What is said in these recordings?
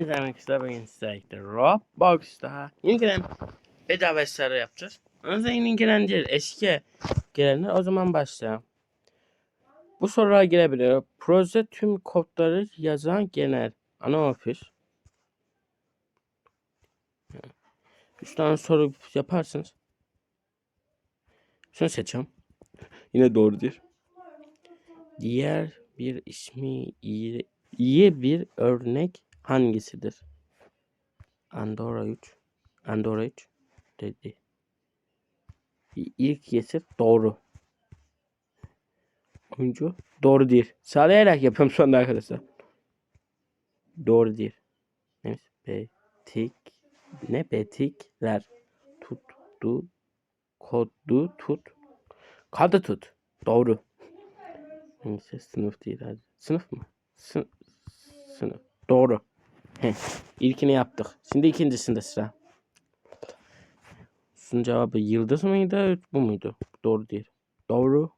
Arkadaşlar bugün sizlerle Roblox'ta yeni gelen bedava eserler yapacağız. Önce yeni gelen değil eski gelenler o zaman başlayalım. Bu sorular gelebilir. Proje tüm kodları yazan genel ana ofis. Üç tane soru yaparsınız. Şunu seçeceğim. Yine doğru değil. Diğer bir ismi iyi, iyi bir örnek hangisidir? Andorra 3. Andorra 3 dedi. İlk yesir doğru. Oyuncu doğru değil. Sağlayarak yapıyorum sonunda arkadaşlar. Doğru değil. Neymiş? Betik. Ne betikler? Tuttu. Kodu tut. Kadı tut. Doğru. Neyse sınıf değil. Hadi. Sınıf mı? Sı- sınıf. Doğru. Heh. İlkini yaptık. Şimdi ikincisinde sıra. Şunun cevabı yıldız mıydı? Bu muydu? Doğru değil. Doğru.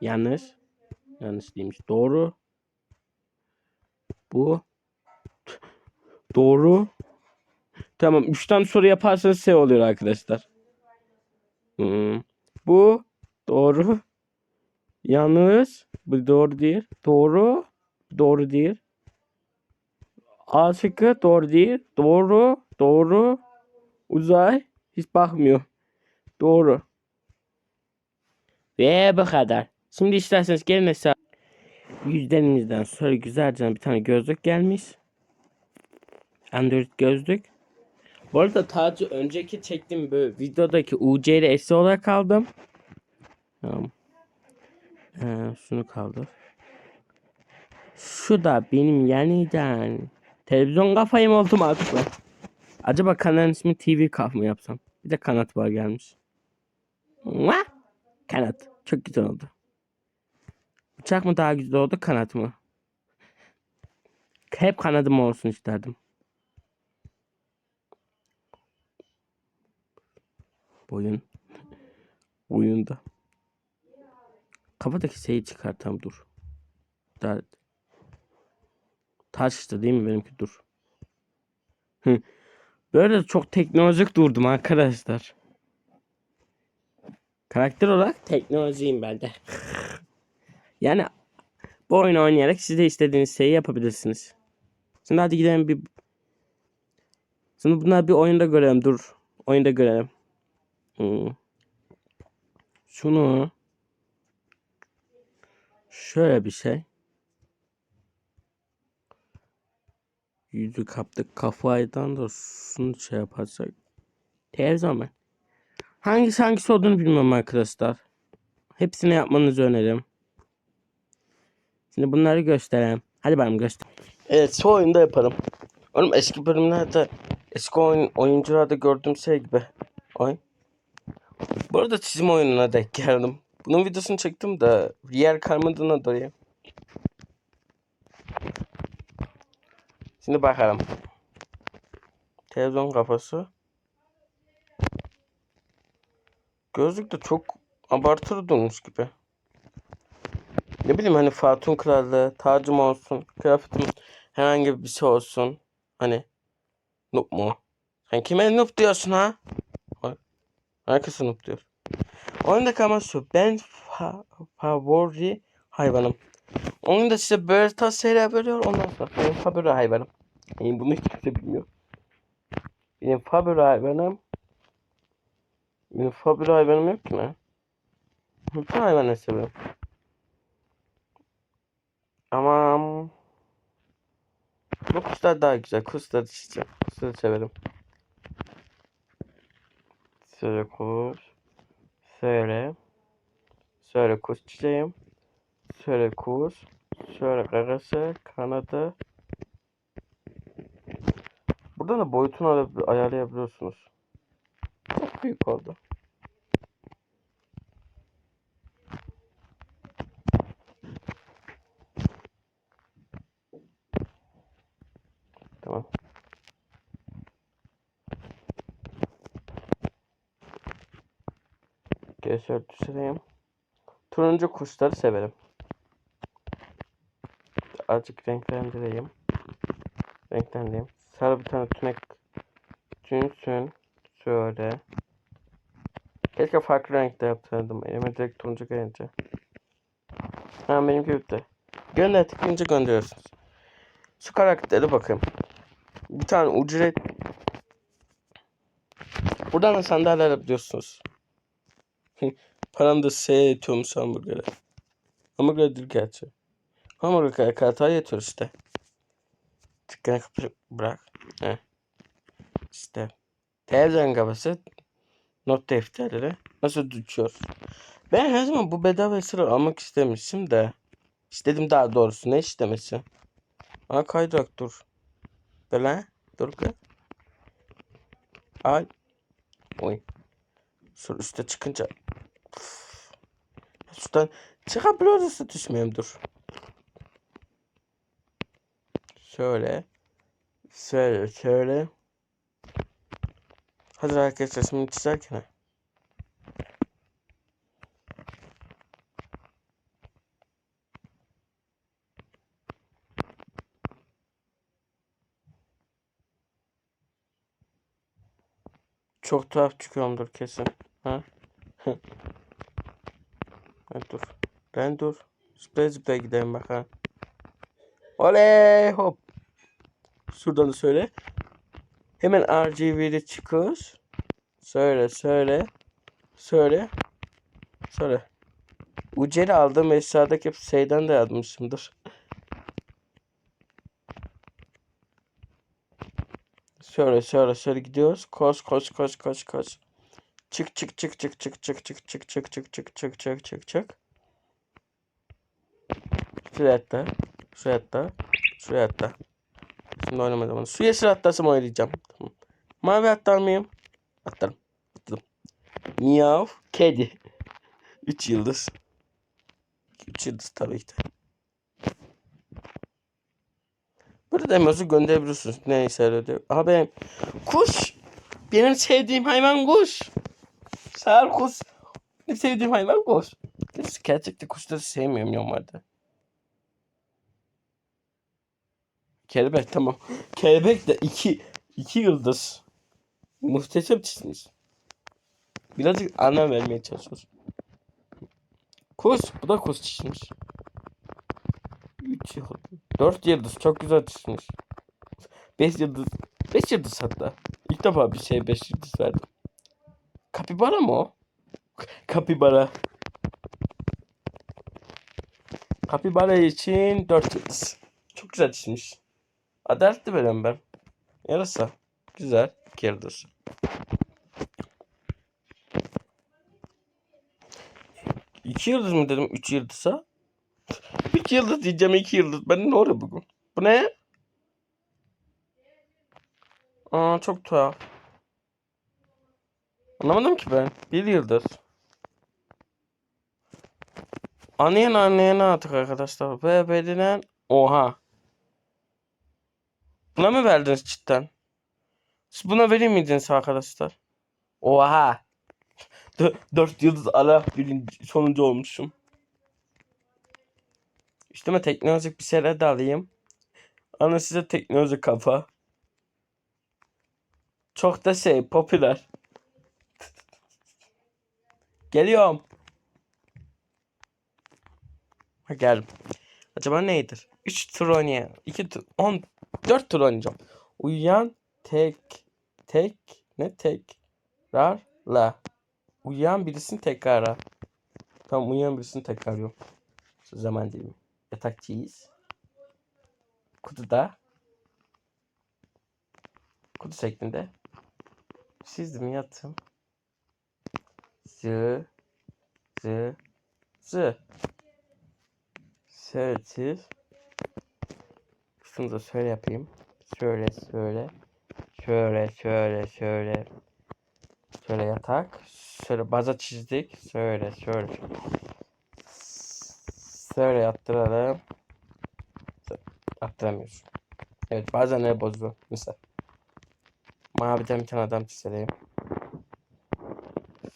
Yanlış. Yanlış değilmiş. Doğru. Bu. Doğru. Tamam. Üç tane soru yaparsanız şey oluyor arkadaşlar. Hmm. Bu. Doğru. Yanlış. Bu doğru değil. Doğru. Doğru değil. A şıkkı doğru değil. Doğru. Doğru. Uzay. Hiç bakmıyor. Doğru. Ve bu kadar. Şimdi isterseniz gelin hesap. Yüzdenimizden sonra güzelce bir tane gözlük gelmiş. Android gözlük. Bu arada tacı önceki çektiğim böyle videodaki UC ile S olarak aldım. Tamam. Ee, şunu kaldır. Şu da benim yeniden. Televizyon kafayım oldum artık ben. Acaba kanalın ismi TV kaf mı yapsam? Bir de kanat var gelmiş. Mua! Kanat. Çok güzel oldu. Bıçak mı daha güzel oldu kanat mı? Hep kanadım olsun isterdim. Boyun. Boyunda. Kafadaki şeyi çıkartam dur. Daha... Taştı değil mi benimki dur. Böyle çok teknolojik durdum arkadaşlar. Karakter olarak teknolojiyim ben de. yani bu oyunu oynayarak siz de istediğiniz şeyi yapabilirsiniz. Şimdi hadi gidelim bir... Şimdi bunları bir oyunda görelim dur. Oyunda görelim. Şunu... Şöyle bir şey. Yüzü kaptık kafaydan da şunu şey yaparsak. Televizyon ben. Hangisi hangisi olduğunu bilmiyorum arkadaşlar. Hepsini yapmanızı öneririm. Şimdi bunları göstereyim. Hadi benim göster. Evet şu oyunda yaparım. Oğlum eski bölümlerde eski oyun, oyuncularda gördüğüm şey gibi. Oy. Bu arada çizim oyununa denk geldim. Bunun videosunu çektim de yer kalmadığına dolayı. Şimdi bakalım. Televizyon kafası. Gözlük de çok abartılı durmuş gibi. Ne bileyim hani Fatun Krallığı, tacım olsun, kıyafetim herhangi bir şey olsun. Hani noob mu? Sen kime noob diyorsun ha? Herkese noob diyor. Oyundaki ama şu. Ben fa favori hayvanım. Oyunda size böyle tarz şeyler veriyor. Ondan sonra benim favori hayvanım. Yani bunu hiç kimse bilmiyor. Benim favori hayvanım. Benim favori hayvanım yok ki ne? Bütün hayvanları seviyorum. Ama bu kuşlar daha güzel. Kuşları çizeceğim. Kuşları severim. Şöyle kuş. Şöyle. Şöyle kuş çizeyim. Şöyle kuş. Şöyle gagası, kanadı. Buradan da boyutunu ayar- ayarlayabiliyorsunuz. Çok büyük oldu. Tamam. Gel şöyle düşüreyim. Turuncu kuşları severim. Azıcık renklendireyim. renklendireyim. Sarı bir tane tünek tünsün. Şöyle. Keşke farklı renkte yapsaydım. Elime direkt turuncu gelince. Ha benim gibi de. Gönder tıklayınca gönderiyorsunuz. Şu karakteri bakın. Bir tane ücret. Buradan da sandalye alabiliyorsunuz. Param da S yetiyormuş hamburgere. Hamburger değil gerçi. Hamburger kartaya yetiyor işte. Dükkanı kapı bırak. He. İşte. Televizyon kabası. Not defterleri. Nasıl düşüyor? Ben her zaman bu bedava sıra almak istemişim de. İstedim daha doğrusu. Ne istemesi? Aa kaydırak dur. Böyle. Dur kız. Ay. Oy. Sonra üstte çıkınca. Üf. Şuradan çıkabiliyorsa düşmeyeyim dur. Şöyle. Şöyle şöyle. Hadi arkadaşlar şimdi çizerken. Çok tuhaf çıkıyorumdur kesin. Ha? ha dur. Ben dur. Zıplaya gidelim bakalım. Oley hop. Şuradan da söyle. Hemen RGB'de çıkıyoruz. Söyle söyle. Söyle. Söyle. Uceri aldığım eşyadaki hep şeyden de yazmışımdır. Şöyle şöyle şöyle gidiyoruz. Koş koş koş koş koş. Çık çık çık çık çık çık çık çık çık çık çık çık çık çık çık. Şuraya atla. Şuraya atla. Şuraya atla. Şimdi oynamadım onu. Su yeşil atlasam oynayacağım. Tamam. Mavi atlar mıyım? Atlarım. Atladım. Miyav. Kedi. 3 yıldız. 3 yıldız tabii ki de. Burada da emoji gönderebiliyorsunuz. Neyse öyle. Aha benim kuş. Benim sevdiğim hayvan kuş. Sağır kuş. Benim sevdiğim hayvan kuş. Gerçekten kuşları sevmiyorum normalde. Kelebek tamam. Kelebek de iki, iki yıldız. Muhteşem çizmiş. Birazcık anlam vermeye çalışıyoruz. Kuş. Bu da kuş çizmiş. 3 yıldız. 4 yıldız. Çok güzel çizmiş. 5 yıldız. 5 yıldız hatta. İlk defa bir şey 5 yıldız verdim. Kapibara mı o? Kapibara. Kapibara için 4 yıldız. Çok güzel çizmiş. Adaletli veren ben. Yarasa. Güzel. 2 yıldız. İki yıldız mı dedim? Üç yıldızsa? İki yıldız diyeceğim iki yıldız. Ben ne oluyor bugün? Bu ne? Aa çok tuhaf. Anlamadım ki ben. Bir yıldız. Anlayan anlayana artık arkadaşlar. Ve bedenen oha. Buna mı verdiniz cidden? Siz buna verir miydiniz arkadaşlar? Oha. Dö- dört yıldız ara birinci, sonuncu olmuşum. Üstüme teknolojik bir şeyler de alayım. Ana size teknoloji kafa. Çok da şey popüler. Geliyorum. Ha, geldim. Acaba neydir? 3 tur oynayalım. 2 tur. 10. 4 tur oynayacağım. Tek. Tek. Ne tek? Rar. La. Uyuyan birisini tekrara. Tamam uyuyan birisini tekrarlıyorum. Şu zaman değil mi? Yatakçıyız. Kutuda. Kutu şeklinde. Çizdim yattım. Zı. Zı. Zı. Şöyle çiz. Şunu da şöyle yapayım. Şöyle şöyle. Şöyle şöyle şöyle. Şöyle yatak. Şöyle baza çizdik. Şöyle şöyle. Şöyle yaptıralım. Yaptıramıyoruz. Evet bazen ne bozuyor. Mesela. Maviden bir tane adam çizelim.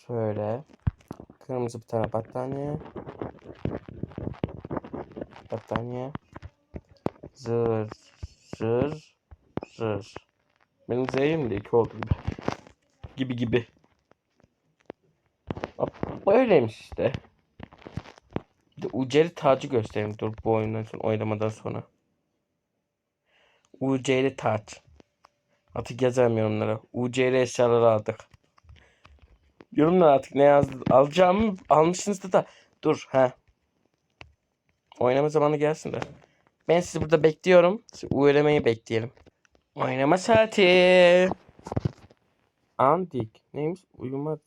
Şöyle. Kırmızı bir tane battaniye. Battaniye. Zır. Zır. Zır. Benim Z'im de iki oldu gibi. Gibi gibi. Böyleymiş işte. Bir de Uceli tacı göstereyim dur bu oyundan sonra oynamadan sonra. Uceli taç. Artık yazarım yorumlara. Uceli eşyaları aldık. Yorumlar artık ne yazdı alacağımı almışsınızdır da. Dur ha. Oynama zamanı gelsin de. Ben sizi burada bekliyorum. ULM'yi bekleyelim. Oynama saati. Andik. Neymiş? Uyuma,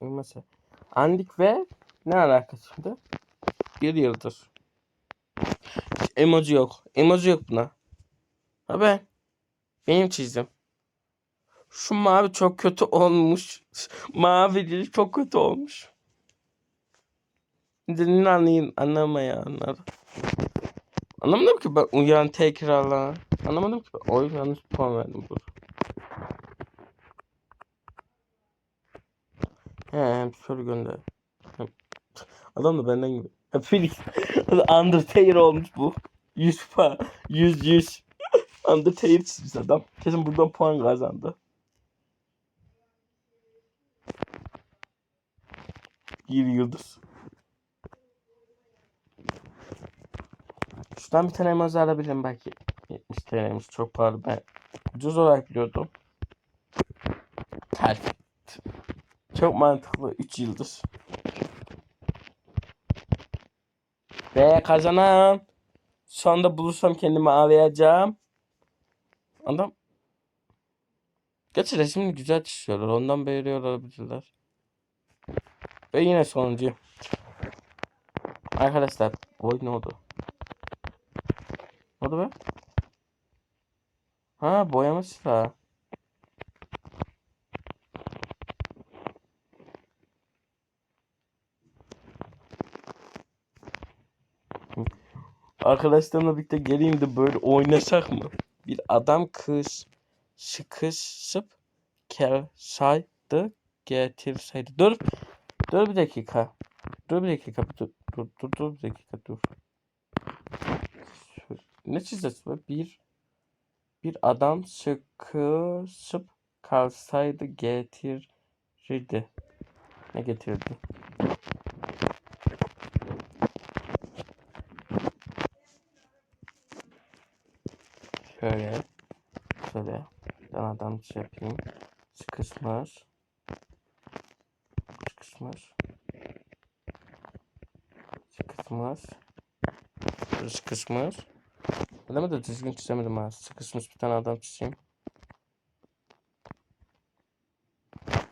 uyuma saati. Andik ve ne alakası şimdi? Bir yıldır. Emoji yok. Emoji yok buna. Ha ben. Benim çizdim. Şu mavi çok kötü olmuş. Mavi çok kötü olmuş. Dilini anlayın. Anlamayanlar. Anlamadım ki ben uyan tekrarla. Anlamadım ki ben oyun yanlış puan verdim burada. He soru gönder. Adam da benden gibi. Felix. Undertale olmuş bu. 100 puan. 100 100. Undertale çizmiş adam. Kesin buradan puan kazandı. Bir yıldız. Şuradan bir tane elmas alabilirim belki. 70 TL'miz çok pahalı. Ben ucuz olarak biliyordum. Perfect. Çok mantıklı. 3 yıldız. Ve kazanan. Şu anda bulursam kendimi ağlayacağım. Adam. Gerçi resimini güzel çiziyorlar. Ondan beğeniyor olabilirler. Ve yine sonuncu. Arkadaşlar. Oy ne oldu? Oldu be? Ha boyamışlar. Arkadaşlarımla birlikte geleyim de böyle oynasak mı? Bir adam kız sıkışıp kelsaydı getirseydi. Dur. Dur bir dakika. Dur bir dakika. Dur dur dur, dur bir dakika dur. Ne çizeceğiz be? Bir bir adam sıkışıp kalsaydı getirirdi. Ne getirdi? Şöyle. Şöyle. Ben adam şey yapayım. Sıkışmış. Sıkışmış. Sıkışmış. Sıkışmış. Adamı da düzgün çizemedim ha. Sıkışmış bir tane adam çizeyim.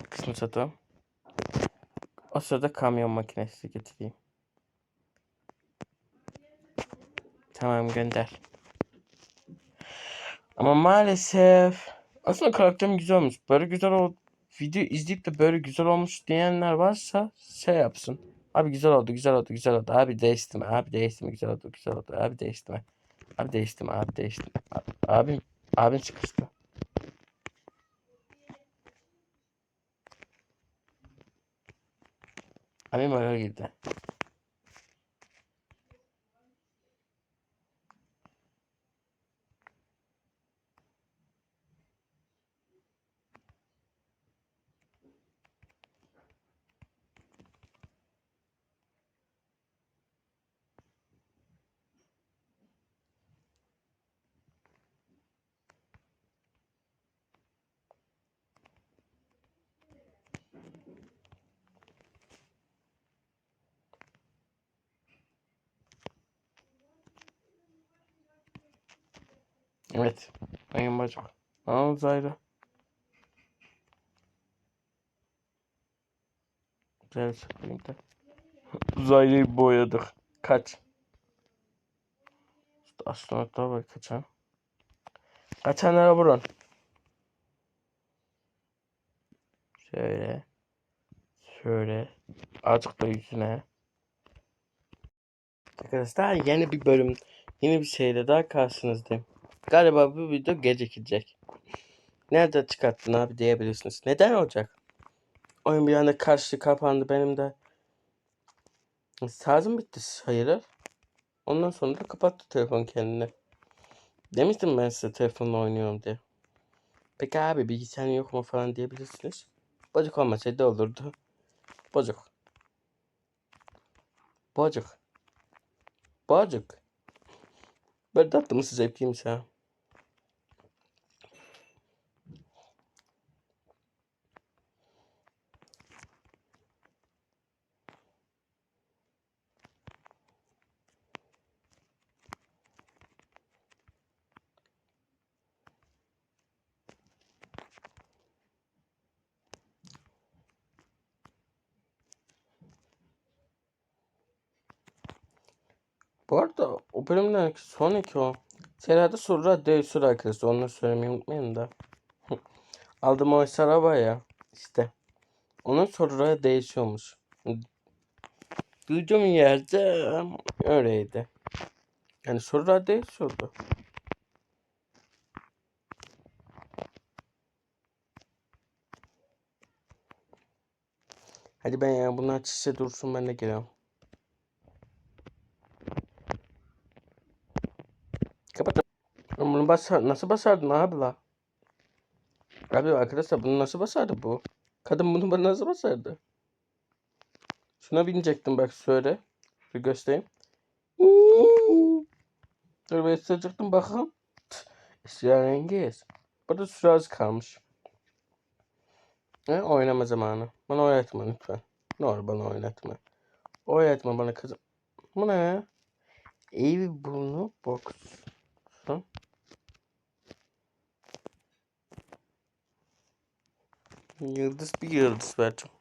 Sıkışmış adam. O sırada kamyon makinesi getireyim. Tamam gönder. Ama maalesef aslında karakterim güzel olmuş. Böyle güzel ol video izleyip de böyle güzel olmuş diyenler varsa şey yapsın. Abi güzel oldu, güzel oldu, güzel oldu. Abi değiştirme, abi değiştirme, güzel oldu, güzel oldu. Abi değiştirme. Abi değiştirme, abi değiştirme. A- Abim, abim çıkıştı. Abim öyle girdi. Evet. Ayın bacak. Aa Zayra. Güzel sıkayım da. Zayra'yı boyadık. Kaç? İşte astronotlar var kaçan. Kaçanlara vurun. Şöyle. Şöyle. Azıcık da yüzüne. Arkadaşlar yeni bir bölüm, yeni bir şeyle daha karşınızdayım. Galiba bu video gecikecek. Nerede çıkarttın abi diyebilirsiniz. Neden olacak? Oyun bir anda karşı kapandı benim de. Şarjım bitti hayırdır. Ondan sonra da kapattı telefon kendini. Demiştim ben size telefonla oynuyorum diye. Peki abi bilgisayarın yok mu falan diyebilirsiniz. Bocuk olmasaydı olurdu. Bocuk. Bocuk. Bocuk. Ben tatlı mı zevkliymiş ha. Bu arada o bölümden sonraki o Serada sonra değişiyor arkadaşlar. Onu söylemeyi unutmayın da. Aldım o araba ya. işte. Onun sonra değişiyormuş. Duyduğum yerde öyleydi. Yani sonra değişiyordu. Hadi ben ya bunlar çişe dursun ben de geliyorum. Kapat. Bunu basar, nasıl basardın abi la? Abi arkadaşlar bunu nasıl basardı bu? Kadın bunu bana nasıl basardı? Şuna binecektim bak söyle. Bir göstereyim. Dur ben sıcaktım bakalım. Esrarengiz. Burada süre az kalmış. He, oynama zamanı. Bana oynatma lütfen. Ne olur bana oynatma. Oynatma bana kızım. Bu ne ya? Ev burnu box. Hı? Yıldız bir yıldız vereceğim.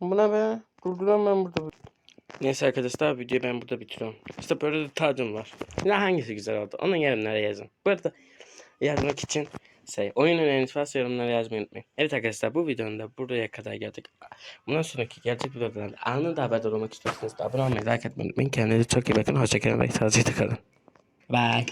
Bu ne be? Durduran ben burada. Neyse arkadaşlar videoyu ben burada bitiriyorum. İşte böyle de tacım var. Ya hangisi güzel oldu? Onun yorumlara yazın. Bu arada yazmak için şey, oyun öneriniz varsa yorumlara yazmayı unutmayın. Evet arkadaşlar bu videonun da buraya kadar geldik. Bundan sonraki gerçek videolardan anında haberdar olmak istiyorsanız da abone olmayı, like etmeyi unutmayın. Kendinize çok iyi bakın. Hoşçakalın ve sağlıcakla kalın. Bye.